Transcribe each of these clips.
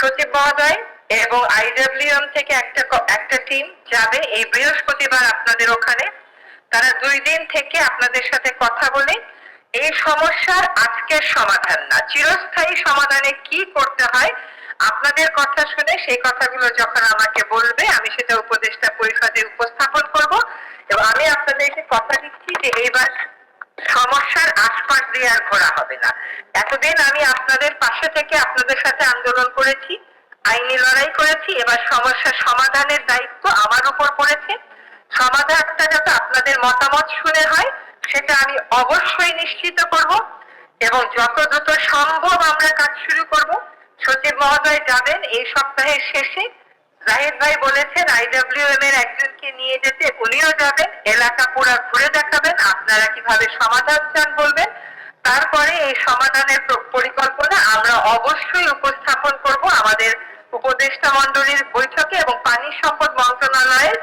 সচিব মহোদয় এবং থেকে একটা একটা টিম যাবে এই বৃহস্পতিবার আপনাদের ওখানে। তারা দুই দিন থেকে আপনাদের সাথে কথা বলে এই সমস্যার আজকের সমাধান না। চিরস্থায়ী সমাধানে কি করতে হয় আপনাদের কথা শুনে সেই কথাগুলো যখন আমাকে বলবে, আমি সেটা উপদেষ্টা পরিষদে উপস্থাপন করব। এবং আমি আপনাদেরকে কথা দিচ্ছি যে এইবার সমস্যার আশপাশ দিয়ে আর ঘোরা হবে না। এতদিন আমি আপনাদের পাশে থেকে আপনাদের সাথে আন্দোলন করেছি, আইনি লড়াই করেছি, এবার সমস্যার সমাধানের দায়িত্ব আমার উপর পড়েছে। সমাধানটা যাতে আপনাদের মতামত শুনে হয়, সেটা আমি অবশ্যই নিশ্চিত করব এবং যত দ্রুত সম্ভব আমরা কাজ শুরু করব। সচিব মহোদয় যাবেন এই সপ্তাহের শেষে। জাহিদ ভাই বলেছেন আইডব্লিউএম এর একজনকে নিয়ে যেতে উনিও যাবেন, এলাকা পুরো ঘুরে দেখাবেন। আপনারা কীভাবে সমাধান চান বলবেন? তারপরে এই সমাধানের পরিকল্পনা আমরা অবশ্যই উপস্থাপন করব আমাদের উপদেষ্টা মন্ডলীর বৈঠকে এবং পানি সম্পদ মন্ত্রণালয়ের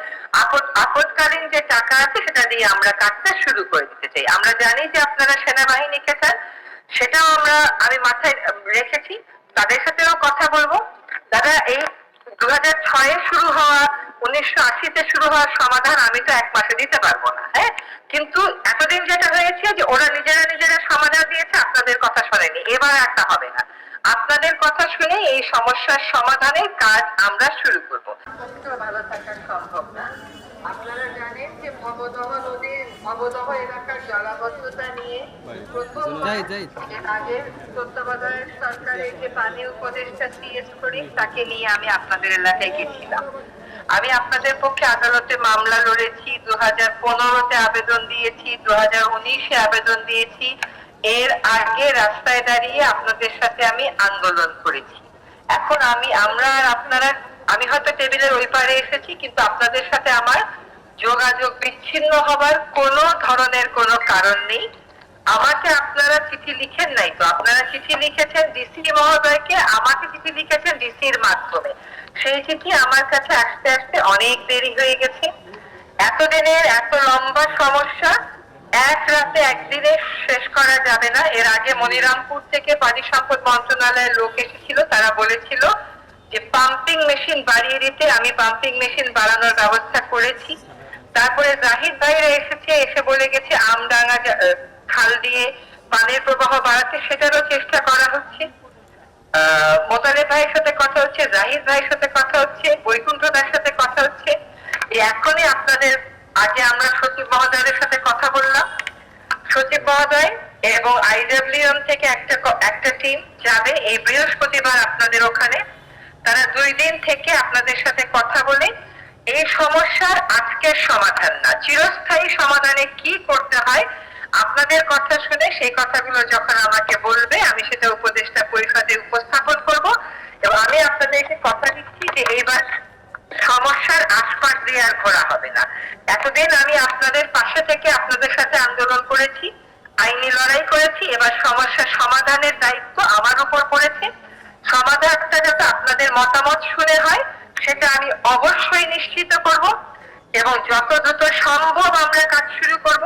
আপদকালীন যে টাকা আছে সেটা দিয়ে আমরা কাজটা শুরু করে দিতে চাই। আমরা জানি যে আপনারা সেনাবাহিনীকে চান, সেটাও আমরা, আমি মাথায় রেখেছি। তাদের সাথেও কথা বলব। দাদা, এই দু হাজার ছয়ে শুরু হওয়া, উনিশশো আশিতে শুরু হওয়ার সমাধান আমি তো এক মাসে দিতে পারব না হ্যাঁ? কিন্তু এতদিন যেটা হয়েছে যে ওরা নিজেরা নিজেরা সমাধান দিয়েছে আপনাদের কথা শোনেনি। এবার একটা হবে না। আপনাদের কথা শুনে এই সমস্যার সমাধানের কাজ আমরা শুরু করব। ভালো থাকা সম্ভব না? আপনারা জানেন যে ভবদহ নদীর ভবদহ এলাকার জলাবদ্ধতা নিয়ে প্রথম। আগের তত্ত্বাবধায়ক সরকারের যে পানি উপদেষ্টা সিএস করি তাকে নিয়ে আমি আপনাদের এলাকায় গেছিলাম। আমি আপনাদের পক্ষে আদালতে মামলা লড়েছি দু হাজার পনেরোতে আবেদন দিয়েছি দু হাজার উনিশে আবেদন দিয়েছি। এর আগে রাস্তায় দাঁড়িয়ে আপনাদের সাথে আমি আন্দোলন করেছি। এখন আমি, আমরা আপনারা, আমি হয়তো টেবিলের ওই পারে এসেছি, কিন্তু আপনাদের সাথে আমার যোগাযোগ বিচ্ছিন্ন হবার কোনো ধরনের কোনো কারণ নেই। আমাকে আপনারা চিঠি লিখেন নাই তো? আপনারা চিঠি লিখেছেন ডিসি মহোদয়কে, আমাকে চিঠি লিখেছেন ডিসির মাধ্যমে। সেই চিঠি আমার কাছে আসতে আসতে অনেক দেরি হয়ে গেছে। এতদিনের এত লম্বা সমস্যা, এক রাতে একদিনে শেষ করা যাবে না। এর আগে মনিরামপুর থেকে পানি সম্পদ মন্ত্রণালয়ের লোক এসেছিল, তারা বলেছিল যে পাম্পিং মেশিন বাড়িয়ে দিতে আমি পাম্পিং মেশিন বাড়ানোর ব্যবস্থা করেছি। তারপরে জাহিদ ভাইরা এসেছে, এসে বলে গেছে, আমডাঙ্গা খাল দিয়ে পানির প্রবাহ বাড়াতে সেটারও চেষ্টা করা হচ্ছে। মোতালে ভাইয়ের সাথে কথা হচ্ছে, জাহিদ ভাইয়ের সাথে কথা হচ্ছে, বৈকুণ্ঠ দার সাথে কথা হচ্ছে। এখনই আপনাদের আগে আমরা সচিব মহোদয়ের সাথে কথা বললাম। সচিব মহোদয় এবং আইডব্লিউএম থেকে একটা একটা টিম যাবে এই বৃহস্পতিবার আপনাদের ওখানে। তারা দুই দিন থেকে আপনাদের সাথে কথা বলে এই সমস্যার আজকের সমাধান না। চিরস্থায়ী সমাধানে কি করতে হয় আপনাদের কথা শুনে সেই কথাগুলো যখন আমাকে বলবে, আমি সেটা উপদেষ্টা পরিষদে উপস্থাপন করব এবং আমি আপনাদেরকে কথা দিচ্ছি যে এইবার সমস্যার আশপাশ দিয়ে আর ঘোরা হবে না। এতদিন আমি আপনাদের পাশে থেকে আপনাদের সাথে আন্দোলন করেছি, আইনি লড়াই করেছি, এবার সমস্যার সমাধানের দায়িত্ব আমার উপর পড়েছে। সমাধানটা যাতে আপনাদের মতামত শুনে হয়, সেটা আমি অবশ্যই নিশ্চিত করব এবং যত দ্রুত সম্ভব আমরা কাজ শুরু করব।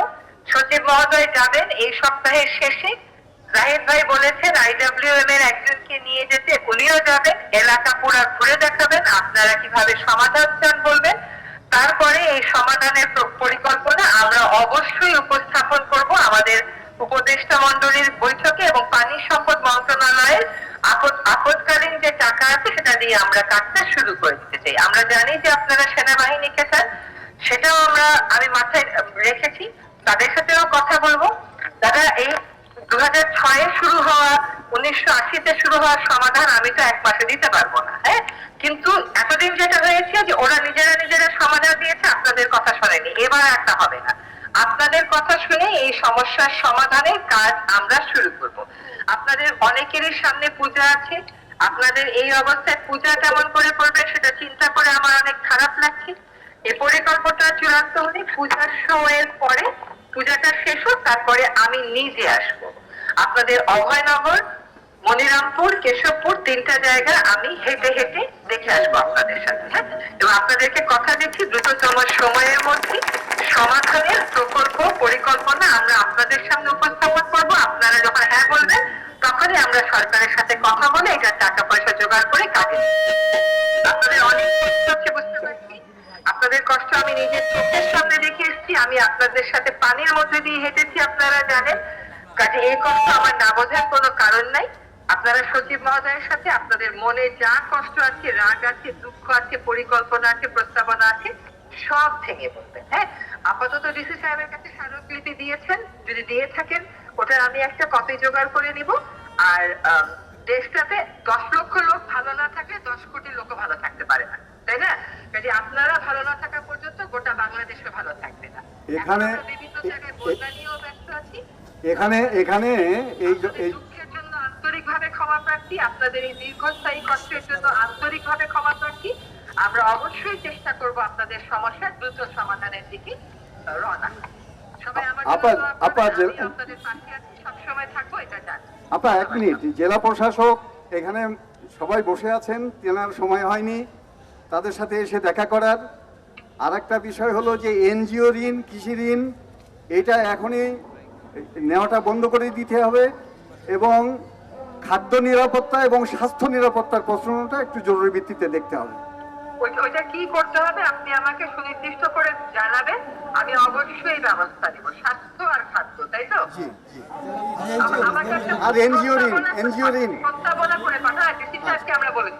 সচিব মহোদয় যাবেন এই সপ্তাহের শেষে। জাহিদ ভাই বলেছেন আইডব্লিউএম এর একজনকে নিয়ে যেতে উনিও যাবেন, এলাকা পুরো ঘুরে দেখাবেন, আপনারা কীভাবে সমাধান চান বলবেন। তারপরে এই সমাধানের পরিকল্পনা আমরা অবশ্যই উপস্থাপন করব আমাদের উপদেষ্টা মন্ডলীর বৈঠকে এবং পানি সম্পদ মন্ত্রণালয়ের আপদকালীন যে টাকা আছে সেটা দিয়ে আমরা কাজটা শুরু করে দিতে চাই। আমরা জানি যে আপনারা সেনাবাহিনীকে চান, সেটাও আমরা আমি মাথায় রেখেছি তাদের সাথেও কথা বলব দাদা এই দু হাজার ছয়ে শুরু হওয়া উনিশশো আশিতে শুরু হওয়ার সমাধান আমি তো এক মাসে দিতে পারব না হ্যাঁ? কিন্তু এতদিন যেটা হয়েছে যে ওরা নিজেরা নিজেরা সমাধান দিয়েছে, আপনাদের কথা শোনেনি। এবার একটা হবে না। আপনাদের কথা শুনে এই সমস্যার সমাধানের কাজ আমরা শুরু করব। আপনাদের অনেকেরই সামনে পূজা আছে। আপনাদের এই অবস্থায় পূজা কেমন করে করবে সেটা চিন্তা করে আমার অনেক খারাপ লাগছে। এই পরিকল্পনা চূড়ান্ত হলে পূজার সময়ের পরে, পূজাটা শেষ হোক, তারপরে আমি নিজে আসব। আপনাদের অভয়নগর মনিরামপুর, কেশবপুর, তিনটা জায়গা আমি হেঁটে হেঁটে দেখে আসব আপনাদের সাথে হ্যাঁ? এবং আপনাদেরকে কথা দিচ্ছি দ্রুততম সময়ের মধ্যে। সমাধানের প্রকল্প পরিকল্পনা আমরা আপনাদের সামনে উপস্থাপন করব। আপনারা যখন হ্যাঁ বলবেন, তখনই আমরা সরকারের সাথে কথা বলে এটা টাকা পয়সা জোগাড় করে কাজে আপনাদের অনেক কষ্ট হচ্ছে, বুঝতে পারছি। আপনাদের কষ্ট আমি নিজের চোখের সামনে দেখে এসেছি। আমি আপনাদের সাথে পানির মধ্যে দিয়ে হেঁটেছি, আপনারা জানেন। কাজে এই কষ্ট আমার না বোঝার কোনো কারণ নাই। আপনারা সচিব মহোদয়ের সাথে আপনাদের মনে যা কষ্ট আছে রাগ আছে দুঃখ আছে পরিকল্পনা আছে প্রস্তাবনা আছে সব ভেঙে বলবেন হ্যাঁ? আপাতত ডিসি সাহেবের কাছে স্মারকলিপি দিয়েছেন যদি দিয়ে থাকেন ওটার আমি একটা কপি জোগাড় করে নিব। আর দেশটাতে দশ লক্ষ লোক ভালো না থাকলে দশ কোটি লোকও ভালো থাকতে পারে না তাই না? কাজে আপনারা ভালো না থাকা পর্যন্ত গোটা বাংলাদেশে ভালো থাকবে না। এখানে- বিভিন্ন জায়গায় বন্যা নিয়েও ব্যস্ত আছি। এখানে এখানে এই জ- আপনাদের এই দুঃখের জন্য আন্তরিকভাবে ক্ষমা প্রার্থী আপনাদের এই দীর্ঘস্থায়ী কষ্টের জন্য আন্তরিকভাবে ক্ষমা প্রার্থী। আমরা অবশ্যই চেষ্টা করব আপনাদের সমস্যার দ্রুত সমাধানের দিকে রওনা সবাই আমার আপনাদের পাশে আছি সবসময় থাকব এটা জানি। আপা এক মিনিট জেলা প্রশাসক এখানে সবাই বসে আছেন তেনার সময় হয়নি তাদের সাথে এসে দেখা করার। আর একটা বিষয় হলো যে এনজিও ঋণ কৃষি ঋণ এটা এখনই নেওয়াটা বন্ধ করে দিতে হবে এবং খাদ্য নিরাপত্তা এবং স্বাস্থ্য নিরাপত্তার প্রশ্নটা একটু জরুরি ভিত্তিতে দেখতে হবে। ওই- ওইটা কি করতে হবে? আপনি আমাকে সুনির্দিষ্ট করে জানাবেন। আমি অবশ্যই ব্যবস্থা নিব। স্বাস্থ্য আর খাদ্য তাই তো? আমার কাছে আর NGO ঋণ। প্রস্তাবনা করে ডিসি সাহেবকে আমরা বলে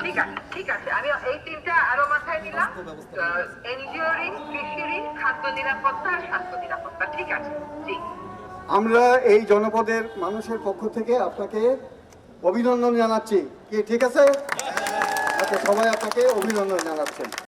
ঠিক আছে ঠিক আছে। আমি এই তিনটা আরও মাথায় নিলাম। এনজিও ঋণ কৃষি ঋণ খাদ্য নিরাপত্তা আর স্বাস্থ্য নিরাপত্তা। ঠিক আছে জি। আমরা এই জনপদের মানুষের পক্ষ থেকে আপনাকে অভিনন্দন জানাচ্ছি। কি, ঠিক আছে? আচ্ছা সবাই আপনাকে অভিনন্দন জানাচ্ছেন।